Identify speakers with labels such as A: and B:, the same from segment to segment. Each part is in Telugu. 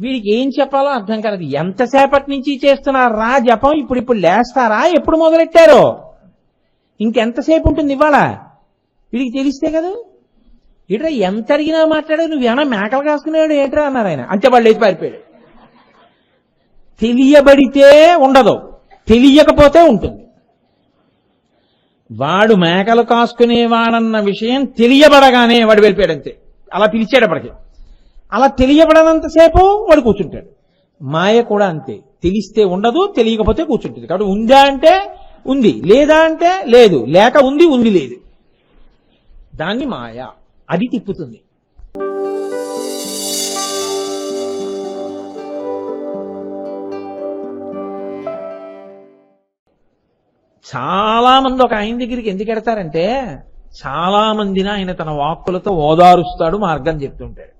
A: వీడికి ఏం చెప్పాలో అర్థం కాలేదు. ఎంతసేపటి నుంచి చేస్తున్నారు? రా జపం ఇప్పుడు ఇప్పుడు లేస్తారా? ఎప్పుడు మొదలెట్టారో? ఇంకెంతసేపు ఉంటుంది ఇవాళ? వీడికి తెలిస్తే కదా? ఇట్రా ఎంత అడిగినా మాట్లాడాడు నువ్వు ఏమైనా మేకలు కాసుకునేవాడు ఏంట్రా అన్నారు ఆయన. అంతే వాళ్ళు లేచి పారిపోయాడు. తెలియబడితే ఉండదు. తెలియకపోతే ఉంటుంది. వాడు మేకలు కాసుకునేవాడన్న విషయం తెలియబడగానే వాడు వెళ్ళిపోయాడు అంతే. అలా పిలిచేటప్పటికి అలా తెలియబడనంతసేపు వాడు కూర్చుంటాడు. మాయ కూడా అంతే. తెలిస్తే ఉండదు తెలియకపోతే కూర్చుంటుంది. కాబట్టి ఉందా అంటే ఉంది. లేదా అంటే లేదు. లేక ఉంది ఉంది లేదు. దాన్ని మాయ. అది తిప్పుతుంది. చాలా మంది ఒక ఆయన దగ్గరికి ఎందుకు ఎడతారంటే చాలా మందిని ఆయన తన వాక్కులతో ఓదారుస్తాడు మార్గం చెప్తుంటాడు.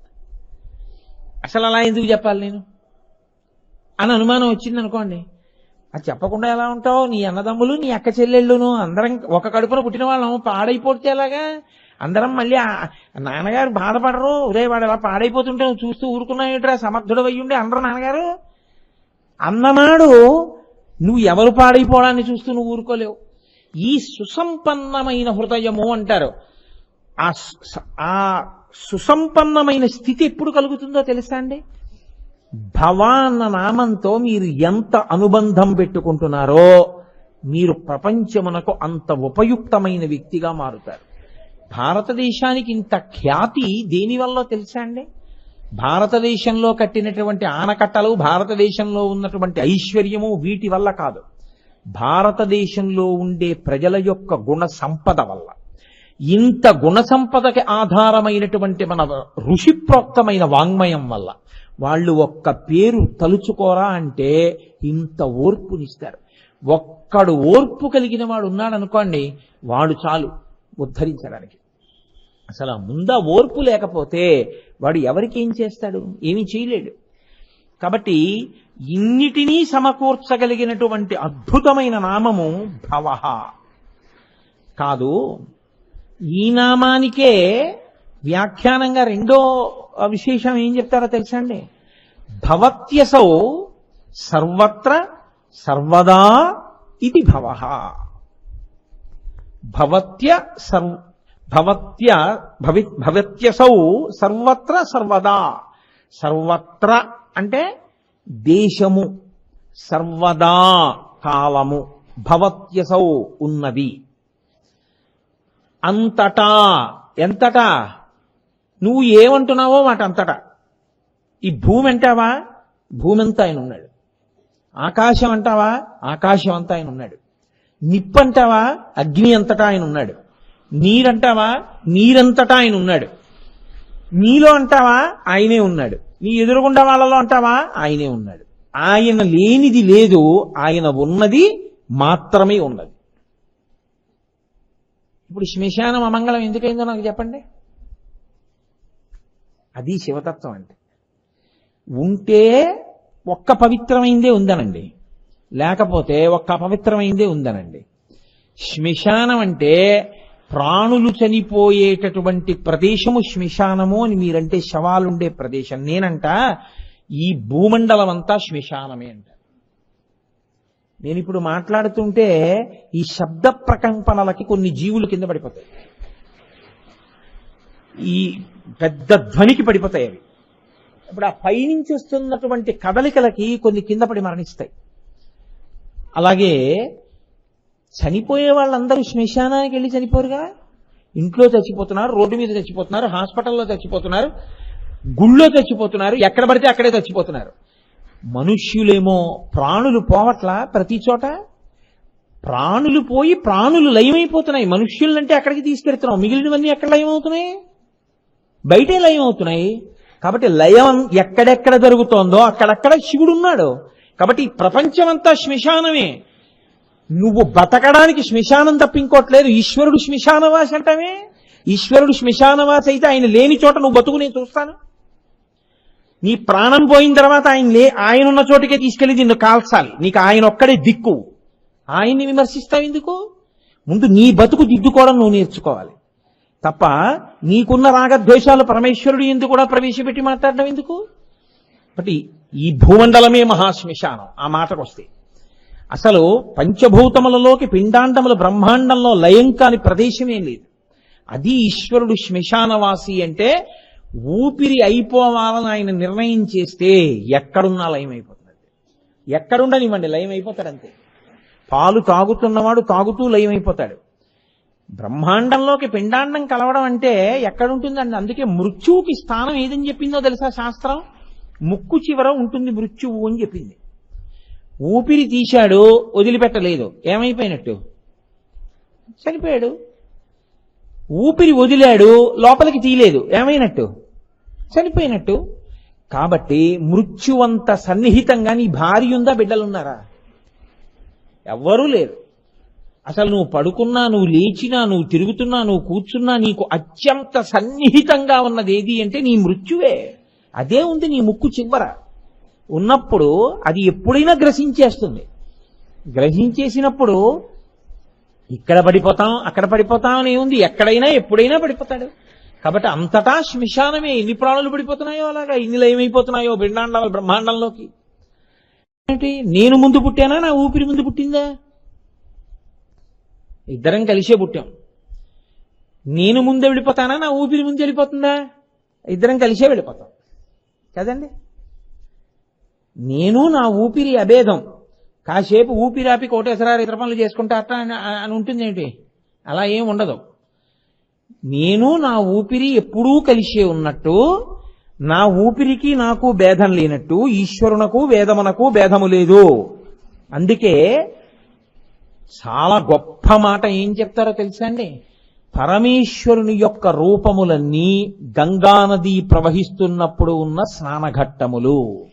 A: అసలు అలా ఎందుకు చెప్పాలి నేను? అని అనుమానం వచ్చింది అనుకోండి. అది చెప్పకుండా ఎలా ఉంటావు? నీ అన్నదమ్ములు నీ అక్క చెల్లెళ్ళును అందరం ఒక కడుపున పుట్టిన వాళ్ళం పాడైపోతే ఎలాగా? అందరం మళ్ళీ నాన్నగారు బాధపడరు. ఒరే వాడు ఎలా పాడైపోతుంటే నువ్వు చూస్తూ ఊరుకున్నావుట్రా సమర్థుడు అయ్యుండే అందరూ నాన్నగారు? అన్నమాడు నువ్వు ఎవరు పాడైపోవడాన్ని చూస్తూ నువ్వు ఊరుకోలేవు. ఈ సుసంపన్నమైన హృదయము అంటారు. ఆ స- ఆ సుసంపన్నమైన స్థితి ఎప్పుడు కలుగుతుందో తెలుసా అండి? భవాన్న నామంతో మీరు ఎంత అనుబంధం పెట్టుకుంటున్నారో మీరు ప్రపంచమునకు అంత ఉపయుక్తమైన వ్యక్తిగా మారుతారు. భారతదేశానికి ఇంత ఖ్యాతి దేనివల్ల తెలుసా అండి? భారతదేశంలో కట్టినటువంటి ఆనకట్టలు భారతదేశంలో ఉన్నటువంటి ఐశ్వర్యము వీటి వల్ల కాదు. భారతదేశంలో ఉండే ప్రజల యొక్క గుణ సంపద వల్ల. ఇంత గుణ సంపదకి ఆధారమైనటువంటి మన ఋషిప్రోక్తమైన వాంగ్మయం వల్ల వాళ్ళు ఒక్క పేరు తలుచుకోరా అంటే ఇంత ఓర్పునిస్తారు. ఒక్కడు ఓర్పు కలిగిన వాడు ఉన్నాడనుకోండి వాడు చాలు ఉద్ధరించడానికి. అసలు ముందా ఓర్పు లేకపోతే వాడు ఎవరికి ఏం చేస్తాడు? ఏమీ చేయలేడు. కాబట్టి ఇన్నిటినీ సమకూర్చగలిగినటువంటి అద్భుతమైన నామము భవ. కాదు ఈ నామానికే వ్యాఖ్యానంగా రెండో విశేషం ఏం చెప్తారో తెలుసా అండి? భవత్యసౌ సర్వత్ర సర్వదా ఇది భవ. భవత్య సర్వ భవత్య భవి భవత్యసౌ సర్వత్ర సర్వదా. సర్వత్ర అంటే దేశము. సర్వదా కాలము. భవత్యసౌ ఉన్నది. అంతటా. ఎంతటా? నువ్వు ఏమంటున్నావో మాట అంతటా. ఈ భూమి అంటావా? భూమి అంతా ఆయన ఉన్నాడు. ఆకాశం అంటావా? ఆకాశం అంతా ఆయన ఉన్నాడు. నిప్పు అంటావా? అగ్ని అంతటా ఆయన ఉన్నాడు. నీరంటావా నీరంతటా ఆయన ఉన్నాడు. నీలో అంటావా? ఆయనే ఉన్నాడు. నీ ఎదురుగుండా వాళ్ళలో అంటావా? ఆయనే ఉన్నాడు. ఆయన లేనిది లేదు. ఆయన ఉన్నది మాత్రమే ఉన్నది. ఇప్పుడు శ్మశానం అమంగళం ఎందుకైందో నాకు చెప్పండి. అది శివతత్వం అంటే ఉంటే ఒక్క పవిత్రమైందే ఉందనండి. లేకపోతే ఒక్క అపవిత్రమైందే ఉందనండి. శ్మశానం అంటే ప్రాణులు చనిపోయేటటువంటి ప్రదేశము శ్మశానము అని మీరంటే శవాలుండే ప్రదేశం. నేనంట ఈ భూమండలం అంతా శ్మశానమే అంట. నేను ఇప్పుడు మాట్లాడుతుంటే ఈ శబ్ద ప్రకంపనలకి కొన్ని జీవులు కింద పడిపోతాయి. ఈ పెద్ద ధ్వనికి పడిపోతాయి అవి. ఇప్పుడు ఆ పైనుంచి వస్తున్నటువంటి కదలికలకి కొన్ని కింద పడి మరణిస్తాయి. అలాగే చనిపోయే వాళ్ళందరూ శ్మశానానికి వెళ్ళి చనిపోరుగా? ఇంట్లో చచ్చిపోతున్నారు రోడ్డు మీద చచ్చిపోతున్నారు హాస్పిటల్లో చచ్చిపోతున్నారు గుళ్ళో చచ్చిపోతున్నారు ఎక్కడ పడితే అక్కడే చచ్చిపోతున్నారు. మనుష్యులేమో ప్రాణులు పోవట్లా ప్రతి చోట? ప్రాణులు పోయి ప్రాణులు లయమైపోతున్నాయి. మనుష్యులంటే అక్కడికి తీసుకెడుతున్నాం మిగిలినవన్నీ ఎక్కడ లయమవుతున్నాయి? బయటే లయం అవుతున్నాయి కాబట్టి లయం ఎక్కడెక్కడ జరుగుతోందో అక్కడక్కడ శివుడు ఉన్నాడు కాబట్టి ప్రపంచమంతా శ్మశానమే. నువ్వు బతకడానికి శ్మశానం తప్ప ఇంకోట్లేదు. ఈశ్వరుడు శ్మశానవాసి అంటామే. ఈశ్వరుడు శ్మశానవాసి అయితే ఆయన లేని చోట నువ్వు బతుకు నేను చూస్తాను. నీ ప్రాణం పోయిన తర్వాత ఆయన లే ఆయన ఉన్న చోటుకే తీసుకెళ్ళి నిన్ను కాల్చాలి. నీకు ఆయన ఒక్కడే దిక్కు. ఆయన్ని విమర్శిస్తావు ఎందుకు? ముందు నీ బతుకు దిద్దుకోవడం నువ్వు నేర్చుకోవాలి. తప్ప నీకున్న రాగద్వేషాలు పరమేశ్వరుడు ఎందుకు కూడా ప్రవేశపెట్టి మాట్లాడడం ఎందుకు? బట్ ఈ- భూమండలమే మహాశ్మశానం. ఆ మాటకు వస్తే. అసలు పంచభూతములలోకి పిండాండముల బ్రహ్మాండంలో లయం కాని ప్రదేశమేం లేదు. అది ఈశ్వరుడు శ్మశానవాసి అంటే ఊపిరి అయిపోవాలని ఆయన నిర్ణయం చేస్తే ఎక్కడున్నా లయం అయిపోతుంది. ఎక్కడుండనివ్వండి లయం అయిపోతాడు అంతే పాలు తాగుతున్నవాడు తాగుతూ లయం అయిపోతాడు. బ్రహ్మాండంలోకి పిండాండం కలవడం అంటే ఎక్కడుంటుందండి? అందుకే మృత్యువుకి స్థానం ఏదని చెప్పిందో తెలుసా శాస్త్రం? ముక్కు చివర ఉంటుంది మృత్యువు అని చెప్పింది. ఊపిరి తీశాడు వదిలిపెట్టలేదు. ఏమైపోయినట్టు? చనిపోయాడు. ఊపిరి వదిలాడు లోపలికి తీయలేదు. ఏమైనట్టు? చనిపోయినట్టు. కాబట్టి మృత్యువంత సన్నిహితంగా నీ భార్య ఉందా బిడ్డలున్నారా ఎవ్వరూ లేరు. అసలు నువ్వు పడుకున్నా నువ్వు లేచినా నువ్వు తిరుగుతున్నా నువ్వు కూర్చున్నా నీకు అత్యంత సన్నిహితంగా ఉన్నది ఏది అంటే నీ మృత్యువే. అదే ఉంది నీ ముక్కు చివర. ఉన్నప్పుడు అది ఎప్పుడైనా గ్రసించేస్తుంది. గ్రహించేసినప్పుడు ఇక్కడ పడిపోతాం అక్కడ పడిపోతాం అని ఉంది. ఎక్కడైనా ఎప్పుడైనా పడిపోతాడు. కాబట్టి అంతటా శ్మశానమే ఎన్ని ప్రాణులు పడిపోతున్నాయో అలాగా ఇన్ని లయమైపోతున్నాయో బ్రహ్మాండాల బ్రహ్మాండంలోకి. ఏంటి? నేను ముందు పుట్టానా? నా ఊపిరి ముందు పుట్టిందా? ఇద్దరం కలిసే పుట్టాం. నేను ముందు వెళ్ళిపోతానా? నా ఊపిరి ముందు వెళ్ళిపోతుందా? ఇద్దరం కలిసే వెళ్ళిపోతాం. కదండి? నేను నా ఊపిరి అభేదం. కాసేపు ఊపిరాపి కోటేశ్వరారు ఇతర పనులు చేసుకుంటా అట్లా అని అని ఉంటుంది ఏంటి? అలా ఏం ఉండదు. నేను నా ఊపిరి ఎప్పుడూ కలిసే ఉన్నట్టు నా ఊపిరికి నాకు భేదం లేనట్టు ఈశ్వరునకు వేదమునకు భేదము లేదు. అందుకే చాలా గొప్ప మాట ఏం చెప్తారో తెలుసా అండి? పరమేశ్వరుని యొక్క రూపములన్నీ గంగానది ప్రవహిస్తున్నప్పుడు ఉన్న స్నానఘట్టములు.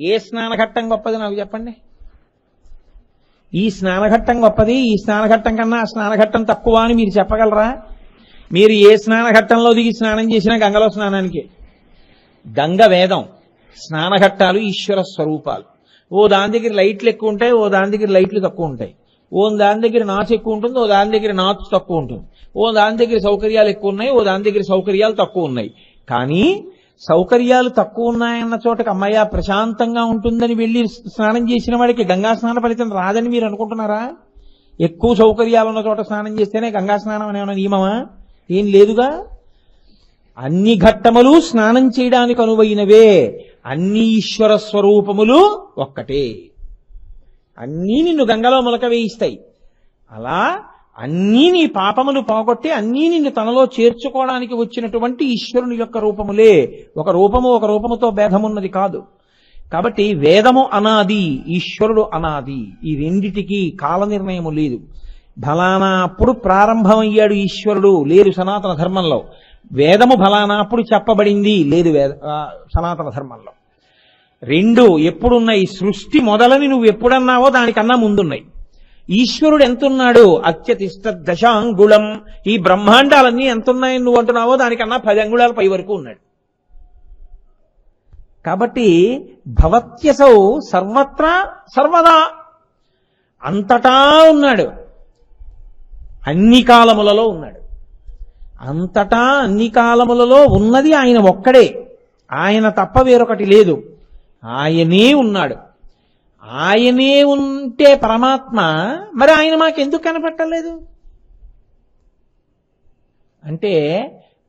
A: ఏ స్నానఘట్టం గొప్పది నాకు చెప్పండి? ఈ స్నానఘట్టం గొప్పది. ఈ స్నానఘట్టం కన్నా ఆ స్నానఘట్టం తక్కువ అని మీరు చెప్పగలరా? మీరు ఏ స్నానఘట్టంలో దిగి స్నానం చేసినా గంగలో స్నానానికి? గంగ వేదం. స్నానఘట్టాలు ఈశ్వర స్వరూపాలు. ఓ దాని దగ్గర లైట్లు ఎక్కువ ఉంటాయి ఓ దాని దగ్గర లైట్లు తక్కువ ఉంటాయి. ఓ దాని దగ్గర నాచు ఎక్కువ ఉంటుంది ఓ దాని దగ్గర నాచు తక్కువ ఉంటుంది. ఓ దాని దగ్గర సౌకర్యాలు ఎక్కువ ఉన్నాయి ఓ దాని దగ్గర సౌకర్యాలు తక్కువ ఉన్నాయి. కానీ సౌకర్యాలు తక్కువ ఉన్నాయన్న చోటకి అమ్మాయ ప్రశాంతంగా ఉంటుందని వెళ్ళి స్నానం చేసిన వాడికి గంగా స్నాన ఫలితం రాదని మీరు అనుకుంటున్నారా? ఎక్కువ సౌకర్యాలు ఉన్న చోట స్నానం చేస్తేనే గంగా స్నానం అనే నియమమా? ఏం లేదుగా? అన్ని ఘట్టములు స్నానం చేయడానికి అనువైనవే. అన్ని ఈశ్వర స్వరూపములు ఒక్కటే. అన్నీ నిన్ను గంగలో మొలక వేయిస్తాయి. అలా అన్నీ నీ పాపములు పోగొట్టి అన్నీ నిన్ను తనలో చేర్చుకోవడానికి వచ్చినటువంటి ఈశ్వరుని యొక్క రూపములే. ఒక రూపము ఒక రూపముతో భేదమున్నది కాదు. కాబట్టి వేదము అనాది ఈశ్వరుడు అనాది. ఈ రెండిటికి కాల నిర్ణయము లేదు. ఫలానా అప్పుడు ప్రారంభమయ్యాడు ఈశ్వరుడు. లేదు సనాతన ధర్మంలో. వేదము ఫలానా అప్పుడు చెప్పబడింది. లేదు వేద సనాతన ధర్మంలో. రెండు ఎప్పుడున్నాయి? సృష్టి మొదలని నువ్వు ఎప్పుడన్నావో దానికన్నా ముందున్నాయి. ఈశ్వరుడు ఎంతున్నాడు? అత్యతిష్ట దశాంగుళం. ఈ బ్రహ్మాండాలన్నీ ఎంతున్నాయని నువ్వు అంటున్నావో దానికన్నా పది అంగుళాల పై వరకు ఉన్నాడు. కాబట్టి భవత్యసౌ సర్వత్రా సర్వదా అంతటా ఉన్నాడు. అన్ని కాలములలో ఉన్నాడు. అంతటా అన్ని కాలములలో ఉన్నది ఆయన ఒక్కడే. ఆయన తప్ప వేరొకటి లేదు. ఆయనే ఉన్నాడు. ఆయనే ఉంటే పరమాత్మ మరి ఆయన మాకెందుకు కనపట్టలేదు? అంటే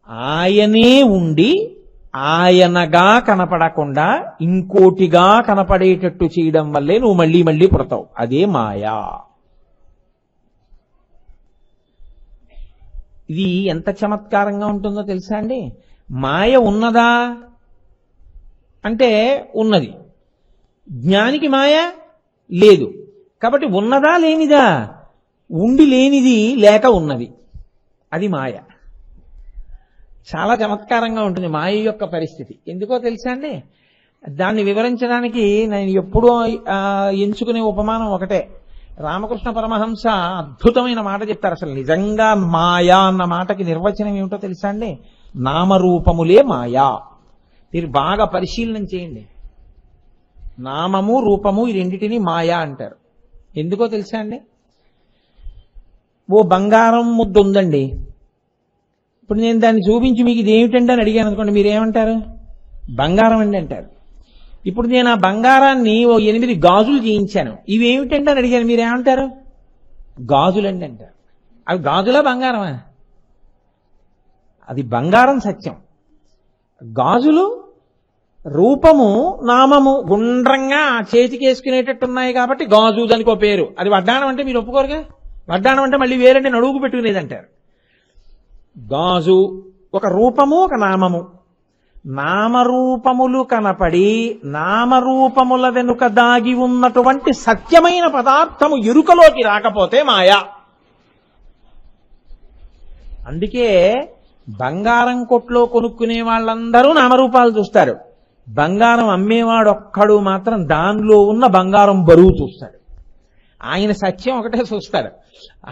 A: ఆయనే ఉండి ఆయనగా కనపడకుండా ఇంకోటిగా కనపడేటట్టు చేయడం వల్లే నువ్వు మళ్ళీ మళ్ళీ పుడతావు. అదే మాయా. ఇది ఎంత చమత్కారంగా ఉంటుందో తెలుసా అండి? మాయ ఉన్నదా? అంటే ఉన్నది. జ్ఞానికి మాయ లేదు. కాబట్టి ఉన్నదా లేనిదా? ఉండి లేనిది లేక ఉన్నది. అది మాయ. చాలా చమత్కారంగా ఉంటుంది మాయ యొక్క పరిస్థితి. ఎందుకో తెలుసా అండి? దాన్ని వివరించడానికి నేను ఎప్పుడూ ఎంచుకునే ఉపమానం ఒకటే. రామకృష్ణ పరమహంస అద్భుతమైన మాట చెప్తారు అసలు. నిజంగా మాయా అన్న మాటకి నిర్వచనం ఏమిటో తెలుసా అండి? నామరూపములే మాయా. మీరు బాగా పరిశీలన చేయండి. నామము రూపము ఈ రెండిటిని మాయా అంటారు. ఎందుకో తెలుసా అండి? ఓ బంగారం ముద్ద ఉందండి. ఇప్పుడు నేను దాన్ని చూపించి మీకు ఇది ఏమిటండి అని అడిగాను అనుకోండి మీరేమంటారు? బంగారం అండి అంటారు. ఇప్పుడు నేను ఆ బంగారాన్ని ఓ ఎనిమిది గాజులు చేయించాను. ఇవి ఏమిటంటే అని అడిగాను మీరేమంటారు? గాజులండి అంటారు. అవి గాజులా బంగారమా? అది బంగారం సత్యం. గాజులు రూపము నామము గుండ్రంగా ఆ చేతికి వేసుకునేటట్టు ఉన్నాయి కాబట్టి గాజు దానికి ఒక పేరు. అది వడ్డాణం అంటే మీరు ఒప్పుకోరుగా? వడ్డాణం అంటే మళ్ళీ వేరంటే నడువుకు పెట్టుకునేది అంటారు గాజు ఒక రూపము ఒక నామము. నామరూపములు కనపడి నామరూపముల వెనుక దాగి ఉన్నటువంటి సత్యమైన పదార్థము ఎరుకలోకి రాకపోతే మాయా. అందుకే బంగారం కొట్లో కొనుక్కునే వాళ్ళందరూ నామరూపాలు చూస్తారు. బంగారం అమ్మేవాడొక్కడు మాత్రం దానిలో ఉన్న బంగారం బరువు చూస్తాడు. ఆయన సత్యం ఒకటే చూస్తాడు.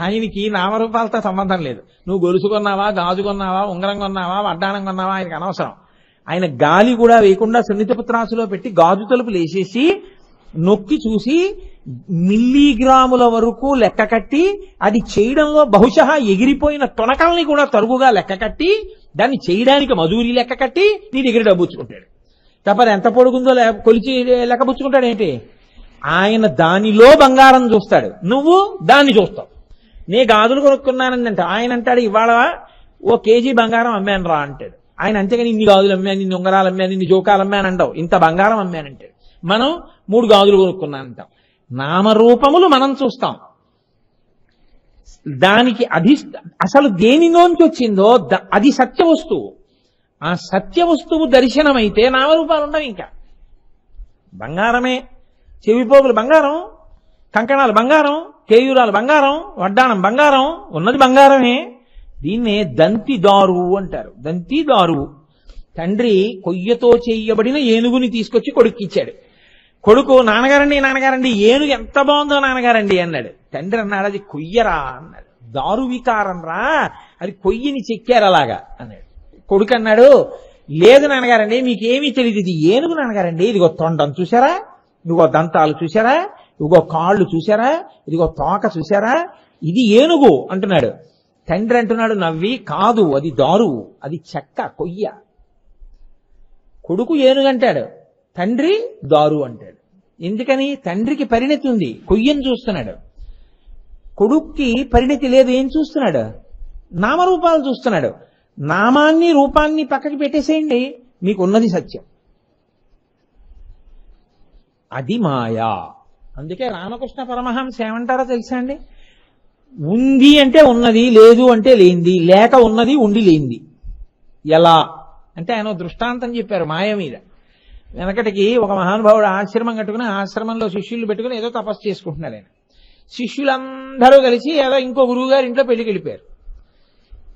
A: ఆయనకి నామరూపాలతో సంబంధం లేదు. నువ్వు గొలుసు కొన్నావా గాజు కొన్నావా ఉంగరం కొన్నావా అడ్డానం కొన్నావా ఆయనకు అనవసరం. ఆయన గాలి కూడా వేయకుండా సున్నితపుత్రాసులో పెట్టి గాజు తలుపులు వేసేసి నొక్కి చూసి మిల్లీగ్రాముల వరకు లెక్క కట్టి అది చేయడంలో బహుశా ఎగిరిపోయిన తొనకల్ని కూడా తరుగుగా లెక్క కట్టి దాన్ని చేయడానికి మజూరీ లెక్క కట్టి నీ దగ్గర డబ్బు డబ్బుచ్చుకుంటాడు తప్పదు ఎంత పొడుగుందో లే- కొలిచి లెక్కపుచ్చుకుంటాడు ఏంటి? ఆయన దానిలో బంగారం చూస్తాడు. నువ్వు దాన్ని చూస్తావు. నీ గాజులు కొనుక్కున్నానని అంటే ఆయన అంటాడు ఇవాళ ఓ కేజీ బంగారం అమ్మాను రా అంటాడు. ఆయన అంతేగాని ఇన్ని గాజులు అమ్మాను ఇన్ని ఉంగరాలు అమ్మాను ఇన్ని జోకాలు అమ్మాను అంటావు. ఇంత బంగారం అమ్మానంటాడు మనం మూడు గాజులు కొనుక్కున్నాను అంటాం. నామరూపములు మనం చూస్తాం. దానికి అధిష్ట అసలు దేనిలోంచి వచ్చిందో అది సత్య వస్తువు. ఆ సత్య వస్తువు దర్శనమైతే నామరూపాలు ఉండవు ఇంకా. బంగారమే. చెవిపోగులు బంగారం కంకణాలు బంగారం కేయూరాలు బంగారం వడ్డాణం బంగారం ఉన్నది బంగారమే. దీన్నే దంతి దారువు అంటారు. దంతి దారువు. తండ్రి కొయ్యతో చేయబడిన ఏనుగుని తీసుకొచ్చి కొడుక్కిచ్చాడు కొడుకు నాన్నగారండి నాన్నగారండి ఏనుగు ఎంత బాగుందో నాన్నగారండి అన్నాడు. తండ్రి అన్నాడు అది కొయ్యరా అన్నాడు. దారు వికారం రా అది కొయ్యని చెక్కారు అలాగా అన్నాడు. కొడుకు అన్నాడు లేదు నాన్నగారండి మీకేమీ తెలియదు ఇది ఏనుగు నాన్నగారండి ఇదిగో తొండం చూసారా ఇదిగో దంతాలు చూసారా ఇదిగో కాళ్ళు చూసారా ఇదిగో తోక చూసారా ఇది ఏనుగు అంటున్నాడు. తండ్రి అంటున్నాడు నవ్వి కాదు అది దారువు అది చెక్క కొయ్య. కొడుకు ఏనుగంటాడు తండ్రి దారు అంటాడు. ఎందుకని? తండ్రికి పరిణతి ఉంది కొయ్యను చూస్తున్నాడు. కొడుక్కి పరిణతి లేదు ఏం చూస్తున్నాడు? నామరూపాలు చూస్తున్నాడు. నామాన్ని రూపాన్ని పక్కకి పెట్టేసేయండి. మీకు ఉన్నది సత్యం. అది మాయా. అందుకే రామకృష్ణ పరమహంస ఏమంటారో తెలుసా అండి? ఉంది అంటే ఉన్నది లేదు అంటే లేనిది లేక ఉన్నది ఉండి లేనిది. ఎలా? అంటే ఆయన దృష్టాంతం చెప్పారు మాయ మీద. వెనకటికి ఒక మహానుభావుడు ఆశ్రమం కట్టుకుని ఆశ్రమంలో శిష్యులు పెట్టుకుని ఏదో తపస్సు చేసుకుంటున్నారు ఆయన. శిష్యులందరూ కలిసి ఏదో ఇంకో గురువు గారి ఇంట్లో పెళ్ళికి వెళ్ళిపోయారు.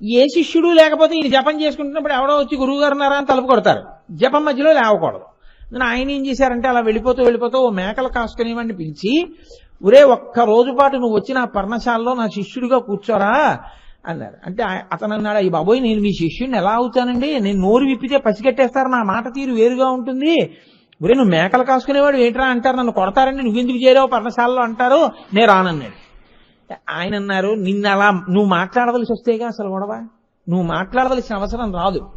A: ఏ శిష్యుడు లేకపోతే ఈయన జపం చేసుకుంటున్నప్పుడు ఎవడో వచ్చి గురువు గారు ఉన్నారా అని తలుపు కొడతారు. జపం మధ్యలో లేవకూడదు. నేను ఆయన ఏం చేశారంటే అలా వెళ్ళిపోతూ వెళ్ళిపోతూ ఓ మేకలు కాసుకునేవాడిని పిలిచి ఒరే ఒక్క రోజు పాటు నువ్వు వచ్చి నా పర్ణశాలలో నా శిష్యుడిగా కూర్చోరా అన్నారు. అంటే అతను అన్నాడు ఈ బాబోయ్ నేను మీ శిష్యుడిని ఎలా అవుతానండి? నేను నోరు విప్పితే పసిగట్టేస్తారు నా మాట తీరు వేరుగా ఉంటుంది. ఒరే నువ్వు మేకలు కాసుకునేవాడు ఏంట్రా అంటారు? నన్ను కొడతారండి నువ్వెందుకు చేరావు పర్ణశాలలో అంటారు? నేను రానన్నాడు. ఆయన అన్నారు నిన్న అలా నువ్వు మాట్లాడవలసి వస్తేగా అసలు గొడవ? నువ్వు మాట్లాడవలసిన అవసరం రాదు.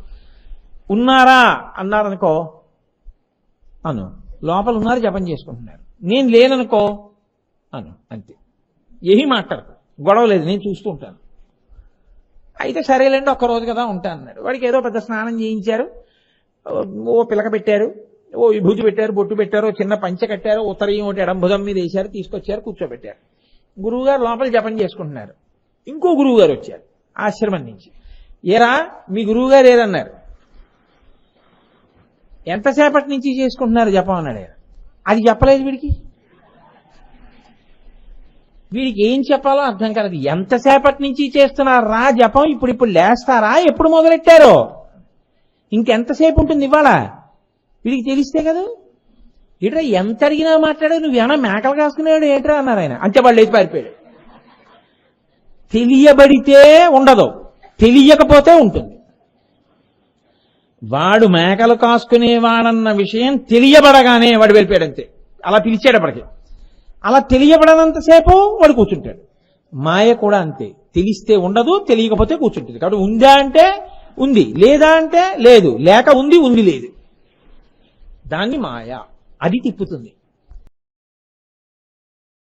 A: ఉన్నారా? అన్నారనుకో అను లోపల ఉన్నారు జపం చేసుకుంటున్నారు. నేను లేననుకో అను అంతే. ఏమీ మాట్లాడకు. గొడవ లేదు నేను చూస్తూ ఉంటాను. అయితే సరేలేండి ఒక్క రోజు కదా ఉంటా అన్నాడు. వాడికి ఏదో పెద్ద స్నానం చేయించారు. ఓ పిలక పెట్టారు. ఓ విభూతి పెట్టారు బొట్టు పెట్టారు చిన్న పంచె కట్టారు ఉత్తరీయం ఒకటి ఎడంభుజం మీద వేశారు తీసుకొచ్చారు కూర్చోబెట్టారు. గురువుగారు లోపల జపం చేసుకుంటున్నారు. ఇంకో గురువు గారు వచ్చారు ఆశ్రమం నుంచి. ఏరా మీ గురువు గారు ఏదన్నారు? ఎంతసేపటి నుంచి చేసుకుంటున్నారు జపం అన్నాడు అది చెప్పలేదు వీడికి. వీడికి ఏం చెప్పాలో అర్థం కాలేదు. ఎంతసేపటి నుంచి చేస్తున్నారా జపం? ఇప్పుడు ఇప్పుడు లేస్తారా? ఎప్పుడు మొదలెట్టారో? ఇంకెంతసేపు ఉంటుంది ఇవాళ? వీడికి తెలిస్తే కదా? ఇట్రా ఎంత అడిగినా మాట్లాడే నువ్వు ఏమన్నా మేకలు కాసుకునేవాడు ఏంట్రా అన్నారు ఆయన. అంతే వాళ్ళు లేచి పారిపోయాడు. తెలియబడితే ఉండదు. తెలియకపోతే ఉంటుంది. వాడు మేకలు కాసుకునేవాడన్న విషయం తెలియబడగానే వాడు వెళ్ళిపోయాడు అంతే. అలా పిలిచేటప్పటికి అలా తెలియబడనంతసేపు వాడు కూర్చుంటాడు. మాయ కూడా అంతే. తెలిస్తే ఉండదు తెలియకపోతే కూర్చుంటుంది. కాబట్టి ఉందా అంటే ఉంది. లేదా అంటే లేదు. లేక ఉంది ఉంది లేదు. దాన్ని మాయ. అది తిప్పుతుంది